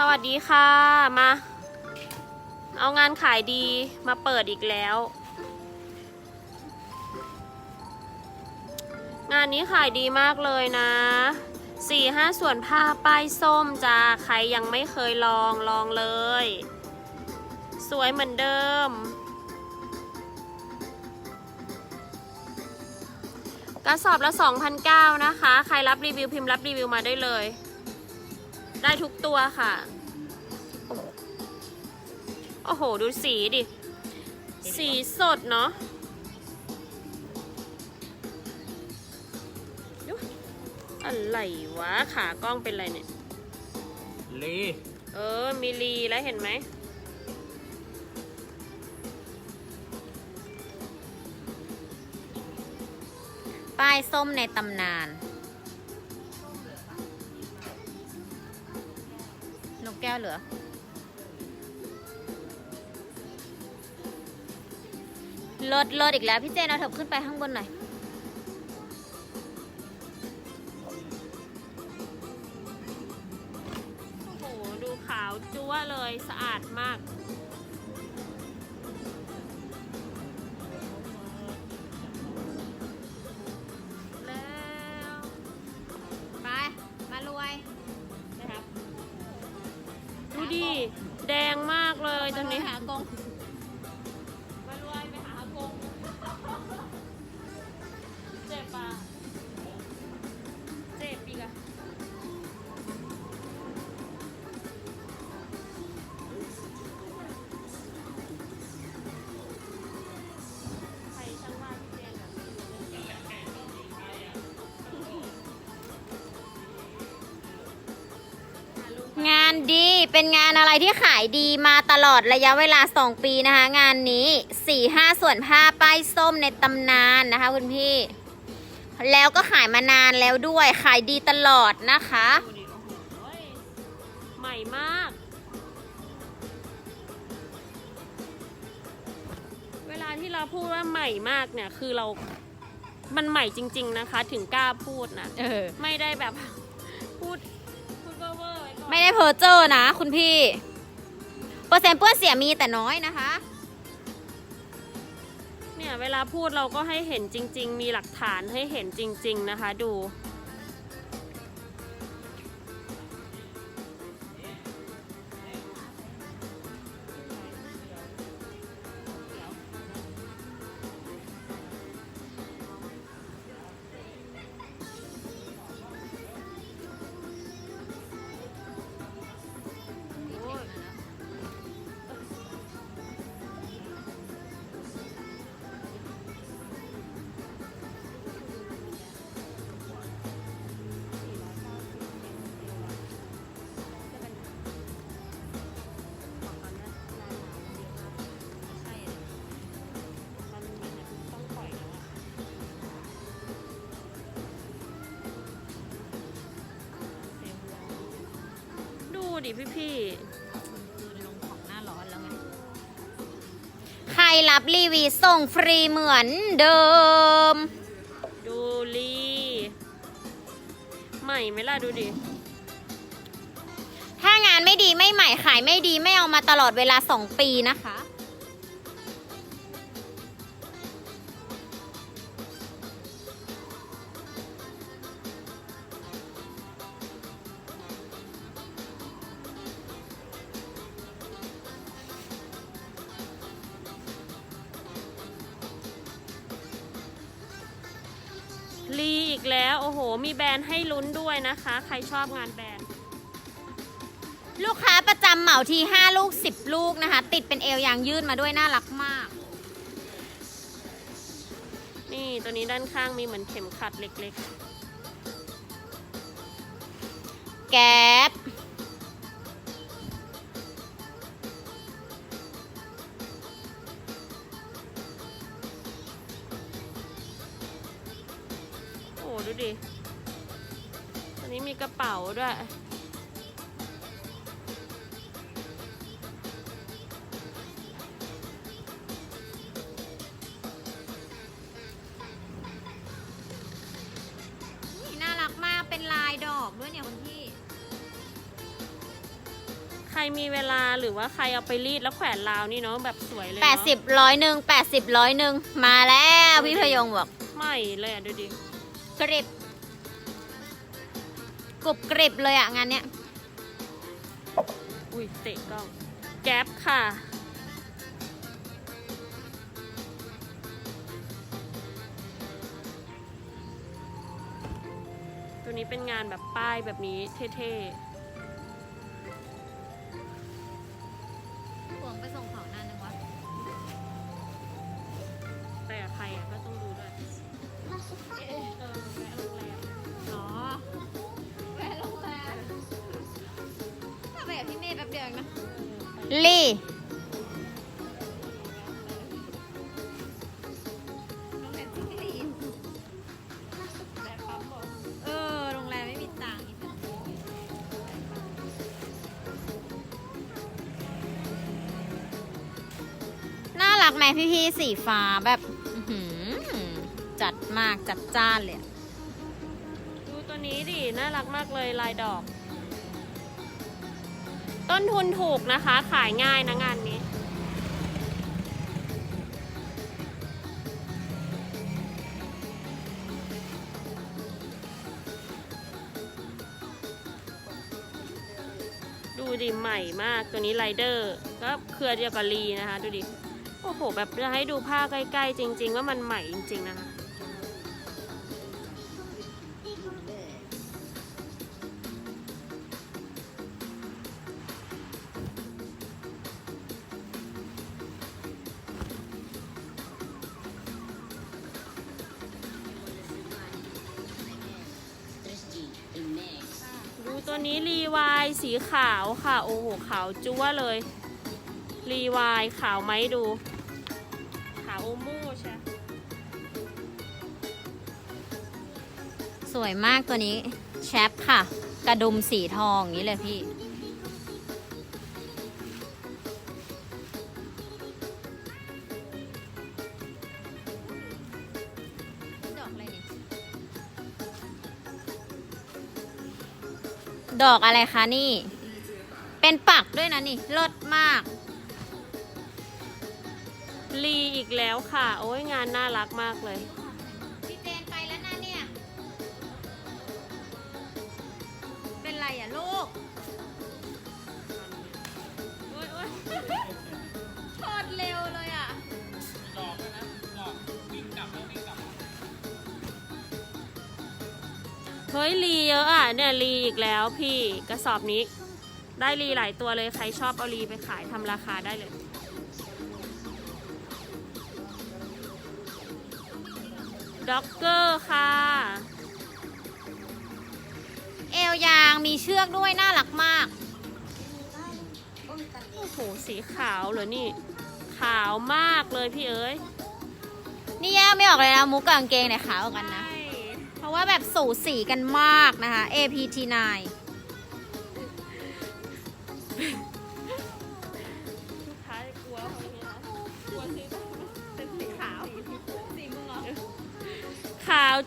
สวัสดีค่ะมา เอางานขายดีมาเปิดอีกแล้ว งานนี้ขายดีมากเลยนะสี่ห้าส่วนผ้าป้ายส้มจ้าใครยังไม่เคยลองลองเลย สวยเหมือนเดิม กระสอบละ2,009นะคะ ใครรับรีวิวพิมพ์รับรีวิวมาได้เลย ได้ทุกตัวค่ะ โอ้โห ดูสีดิ สีสดเนาะยุ๊ยอะไรวะ ขากล้องเป็นไรเนี่ย ลีเออ มีรีแล้วเห็นไหม ป้ายส้มในตำนาน นกแก้วเหลือ เลิศเลิศอีกแล้วพี่เจนเอาเถอะขึ้นไปข้างบนหน่อย โอ้โห ดูขาวจั๊วะเลยสะอาดมาก เป็นงานอะไรที่ขายดีมาตลอดระยะเวลา 2 ปีนะคะ งานนี้4 5ส่วนผ้าป้ายส้มในตำนานนะคะคุณพี่ แล้วก็ขายมานานแล้วด้วยขายดีตลอดนะคะ ดูดิโอ้โหยใหม่มาก เวลาที่เราพูดว่าใหม่มากเนี่ย คือเรา มันใหม่จริง ๆ นะคะ ถึงกล้าพูดนะ เออ ไม่ได้แบบ ไม่ได้เพอเจอร์นะ คุณพี่ เปอร์เซ็นต์เปื้อนเสียมีแต่น้อยนะคะ เนี่ยเวลาพูดเราก็ให้เห็นจริง ๆ มีหลักฐานให้เห็นจริง ๆ นะคะ ดู ดูดิพี่พี่ลงของหน้าร้อนแล้วไง ใครรับรีวิวส่งฟรีเหมือนเดิมๆดูลีใหม่ไหมล่ะดูดิ ถ้างานไม่ดีไม่ใหม่ขายไม่ดีไม่เอามาตลอดเวลา 2 ปีนะคะ มีแบรนด์ให้ลุ้นด้วยนะคะ ใครชอบงานแบรนด์ ลูกค้าประจำเหมาที 5 ลูก 10 ลูกนะคะ ติดเป็นเอวยางยืดมาด้วยน่ารักมาก นี่ตัวนี้ด้านข้างมีเหมือนเข็มขัดเล็กแก๊ปๆโอ้ดูดิ ตัวนี้มีกระเป๋าด้วย นี่น่ารักมากเป็นลายดอกด้วยเนี่ยคุณพี่รมีเวลาหรือว่าใครเอาไปรีดแล้วแขวนราวนี่เนาะแบบสวยเลยแปเนาะดสิบร้อยหนึ่งแปดสิบร้อยหนึ่งมาแล้ว พี่พยงบอกใหม่เลยอะดูดิกริบ กรุบกริบเลยอะงานเนี้ย อุ้ยเตะกล้อง แก๊ปค่ะ ตัวนี้เป็นงานแบบป้ายแบบนี้เท่ห่วงไปส่งเขานานนึงวะๆ แต่ใครอะก็ต้องดูด้วยเออแวะโรงแรมอ๋อแวะโรง กับพี่เมย์แป๊บเดียวเองนะ ลี่แต่ปั๊มบอกเออ โรงแรมไม่มีตังค์อีกแล้วน่ารักไหมพี่พี่ๆสีฟ้าแบบอื้อหือจัดมากจัดจ้านเลยอะดูตัวนี้ดิ น่ารักมากเลยลายดอก ต้นทุนถูกนะคะ ขายง่ายนะงานนี้ ดูดิใหม่มากตัวนี้ไรเดอร์ก็เครือเดียวกับลีนะคะ ดูดิ โอ้โห แบบจะให้ดูผ้าใกล้ ๆ จริง ๆ ว่ามันใหม่จริง ๆ นะคะ ตัวนี้รีวายสีขาวค่ะ โอ้โหขาวจั๊วเลย รีวายขาวไหมดู ขาวโอม่ใช่สวยมากตัวนี้แชปค่ะ กระดุมสีทองอย่างนี้เลยพี่ ดอกอะไรคะนี่ เป็นปักด้วยนะนี่เลิศมากรีอีกแล้วค่ะ โอ้ยงานน่ารักมากเลย พี่เจนไปแล้วนะเนี่ย เป็นไรอะลูก เฮ้ยรีเยอะอะเนี่ยรีอีกแล้วพี่กระสอบนี้ ได้รีหลายตัวเลยใครชอบเอารีไปขายทำราคาได้เลย ด็อกเกอร์ค่ะ เอวยางมีเชือกด้วยน่ารักมาก โอ้โหสีขาวเหรอนี่ ขาวมากเลยพี่เอ้ยนี่แยกไม่ออกเลยนะมุกกับกางเกงเนี่ยขาวกว่ากันนะใช่เพ ราะว่าแบบสูสีกันมากนะคะ APT9 ลูกค้ากลัวเขาอย่างเงี้ยนะกลัวซื้อเป็นสีขาว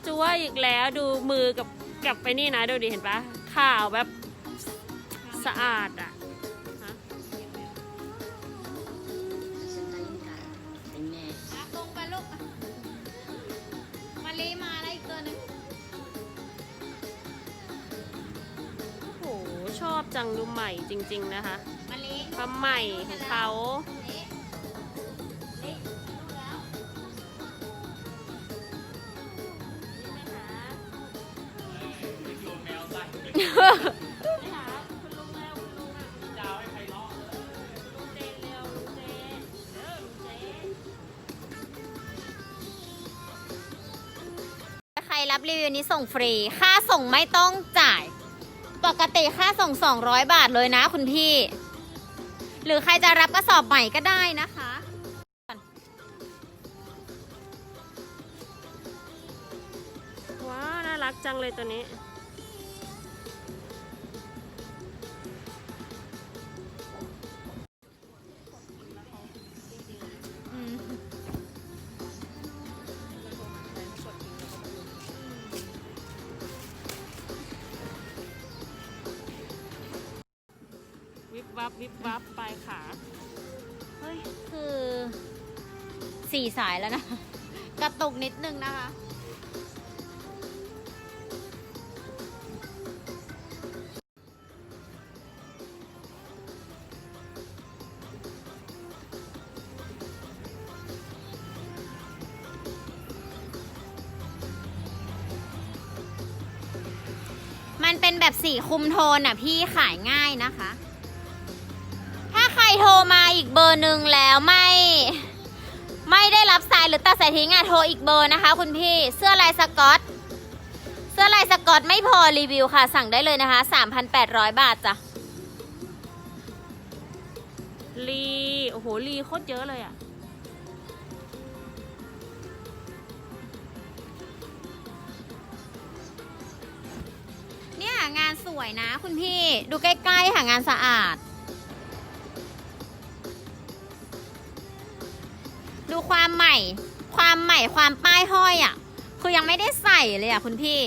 จั๊วอีกแล้วดูมือกับกับไปนี่นะดูดิเห็นปะขาวแบบสะอาดอะ จริง ๆ นะคะมาลีความใหม่ของเขานี่นี่ดูแล้วไปหาคุณลุงแล้วคุณลุงอะจะเอาให้ใครล้อลุงเจนเร็วลุงเจนเร็วลุงเจนใครรับรีวิวนี้ส่งฟรี ค่าส่งไม่ต้องจ่าย ปกติค่าส่ง 200 บาทเลยนะคุณพี่ หรือใครจะรับกระสอบใหม่ก็ได้นะคะว้าวน่ารักจังเลยตัวนี้ วับวิบวับปลายขาเฮ้ยคือสี่สายแล้วนะ กระตุกนิดนึงนะคะ มันเป็นแบบสีคุมโทนอะพี่ขายง่ายนะคะ โทรมาอีกเบอร์หนึ่งแล้วไม่ ไม่ได้รับสายหรือตัดสายทิ้งอะโทรอีกเบอร์นะคะ คุณพี่เสื้อลายสกอต เสื้อลายสกอตไม่พอรีวิวค่ะ สั่งได้เลยนะคะ 3,800 บาทจ้ะลีโอ้โหลีโคตรเยอะเลยอะเนี่ยงานสวยนะ คุณพี่ดูใกล้ๆค่ะงานสะอาด ความใหม่ ความใหม่ความป้ายห้อยอะ คือยังไม่ได้ใส่เลยอะคุณพี่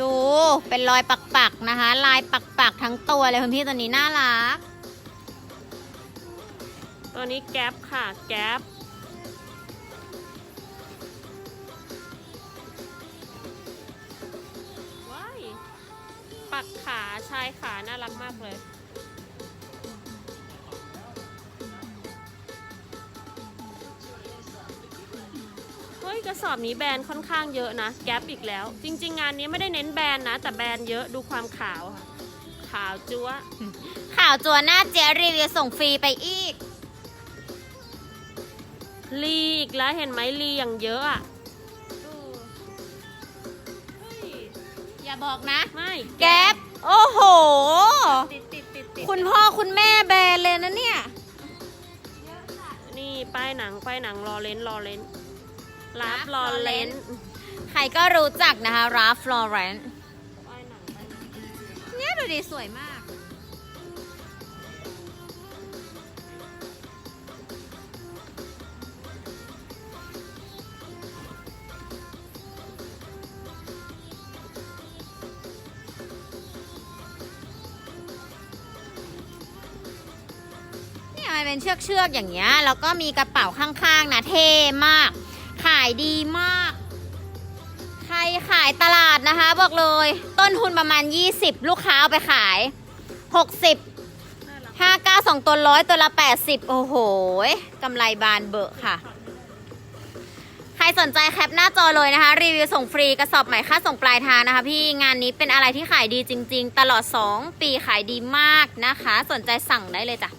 ดูเป็นรอยปักๆนะคะ ลายปัก ๆทั้งตัวเลยคุณพี่ตัวนี้น่ารัก ตัวนี้แก๊ปค่ะ แก๊ปว้ายปักขาชายขาน่ารักมากเลยเฮ้ยกระสอบนี้แบรนด์ค่อนข้างเยอะนะ แก๊ปอีกแล้ว จริง ๆ งานนี้ไม่ได้เน้นแบรนด์นะ แต่แบรนด์เยอะดูความขาวค่ะ ขาวจั๊วะข่าวจัวหน้าเจ๊รีวิวส่งฟรีไปอีก ลีอีกแล้วเห็นไหมลีอย่างเยอะอะเฮ้ยอย่าบอกนะ ไม่แก๊ปโอ้โห ติดติดติดติดคุณพ่อคุณแม่แบรนด์เลยนะเนี่ย นี่ป้ายหนังป้ายหนังรอเลนรอเลนรับรอเลน ใครก็รู้จักนะคะราฟลอเรนป้ เนี่ยดูดีสวยมาก เนี่ยมันเป็นเชือกเชือกๆอย่างเงี้ย แล้วก็มีกระเป๋าข้างๆนะเท่มาก ขายดีมาก ขายตลาดนะคะ บอกเลย ต้นทุนประมาณ 20 ลูกค้าเอาไปขาย 60น่ารักห้าเก้าสองตัวร้อยตัวละแปดสิบโอ้โหกำไรบานเบอะค่ะ ใครสนใจแคปหน้าจอเลยนะคะ รีวิวส่งฟรีกระสอบใหม่ค่าส่งปลายทางนะคะพี่งานนี้เป็นอะไรที่ขายดีจริง ๆ ตลอด 2 ปีขายดีมากนะคะ สนใจสั่งได้เลยจ้ะ